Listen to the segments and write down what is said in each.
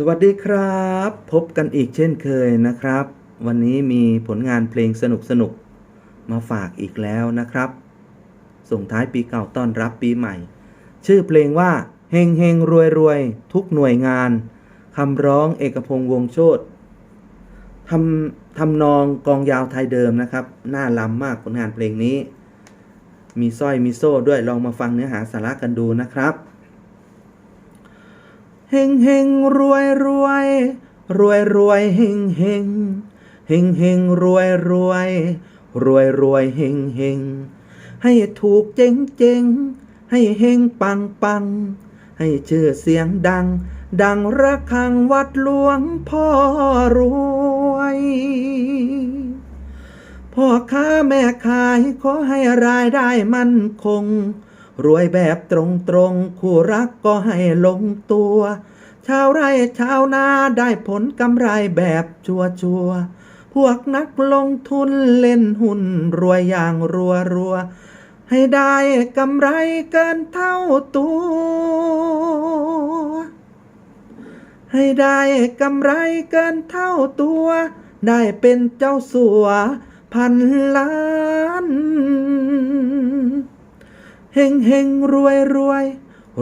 สวัสดีครับ พบกันอีกเช่นเคยนะครับ วันนี้มีผลงานเพลงสนุกสนุกๆมาฝากอีกแล้วนะครับ ส่งท้ายปีเก่าต้อนรับปีใหม่ ชื่อเพลงว่าเฮงเฮงรวยรวยทุกหน่วยงานคำร้องเอกพงษ์วงโชตทำทำนองกองยาวไทยเดิมนะครับ น่าล้ำมากผลงานเพลงนี้ มีสร้อยมีโซ่ด้วยลองมาฟังเนื้อหาสาระกันดูนะครับ เฮงเฮงรวยรวยรวยรวยเฮงเฮงเฮงเฮงรวยรวยรวยรวยเฮงเฮงให้ถูกเจ๊งเจ๊งให้เฮงปังปังให้ชื่อเสียงดัง ดังระฆังวัดหลวงพ่อรวยพ่อค้าแม่ขายขอให้รายได้มั่นคง รวยแบบตรงๆ คู่รักก็ให้ลงตัว ชาวไร่ชาวนาได้ผลกำไรแบบชัวชัวร์ๆพวกนักลงทุนเล่นหุ้นรวยอย่างรัวรัวๆให้ได้กำไรเกินเท่าตัว ให้ได้กำไรเกินเท่าตัว ได้เป็นเจ้าสัวพันล้าน เฮงเฮงรวยรวย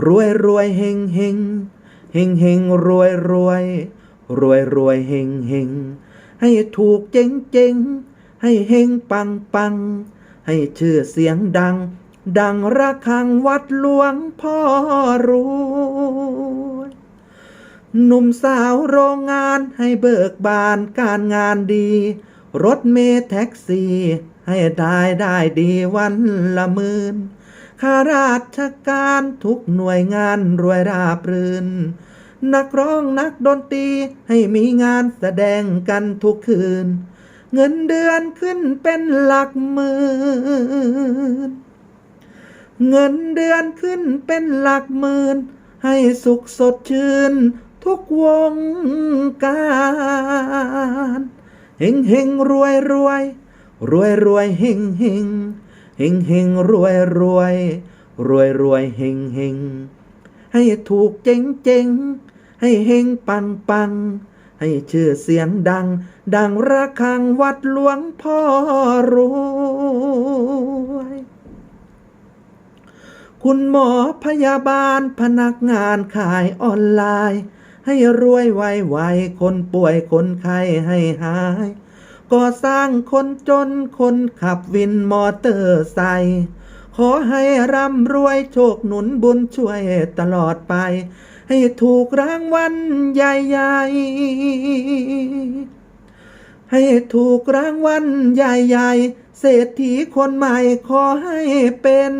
รวยรวยเฮงเฮงเฮงเฮงรวยรวยรวยรวยเฮงเฮงให้ถูกเจ๊งเจ๊งให้เฮงปังปัง ให้ชื่อเสียงดัง ดังระฆังวัดหลวงพ่อรวยหนุ่มสาวโรงงานให้เบิกบานการงานดี รถเมล์แท็กซี่ ให้ได้ได้ดีวันละหมื่น ข้าราชการทุกหน่วยงานรวยราบรื่น นักร้องนักดนตรีให้มีงานแสดงกันทุกคืน เงินเดือนขึ้นเป็นหลักหมื่น เงินเดือนขึ้นเป็นหลักหมื่น ให้สุขสดชื่น ทุกวงการเฮงเฮงรวยรวยรวยรวยเฮงเฮง เฮงเฮงรวยรวยรวยรวยเฮงเฮงให้ถูกเจ๊งเจ๊งให้เฮงปังปังให้ชื่อเสียงดัง ดังระฆังวัดหลวงพ่อรวย คุณหมอพยาบาลพนักงานขายออนไลน์ ให้รวยไวๆคนป่วยคนไข้ให้หาย ก่อสร้างคนจนคนขับวินมอเตอร์ไซค์ขอให้ร่ำรวยโชคหนุนบุญช่วยตลอดไป ให้ถูกรางวัลใหญ่ๆ ให้ถูกรางวัลใหญ่ๆ เศรษฐีคนใหม่ขอให้เป็น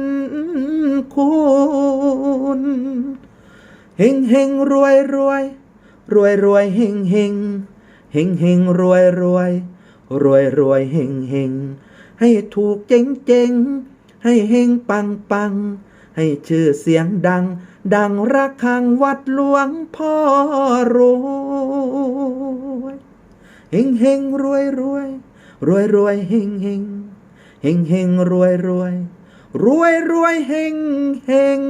คุณเฮงเฮงรวยรวยรวยรวยเฮงเฮงเฮงเฮงรวยรวย รวยรวยเฮงเฮงให้ถูกเจ๊งเจงให้เฮงปังปังให้ชื่อเสียงดัง ดังระฆังวัดหลวงพ่อรวยเฮงเฮงรวยรวยรวยรวยเฮงเฮงเฮงเฮงรวยรวยรวยรวยเฮงเฮง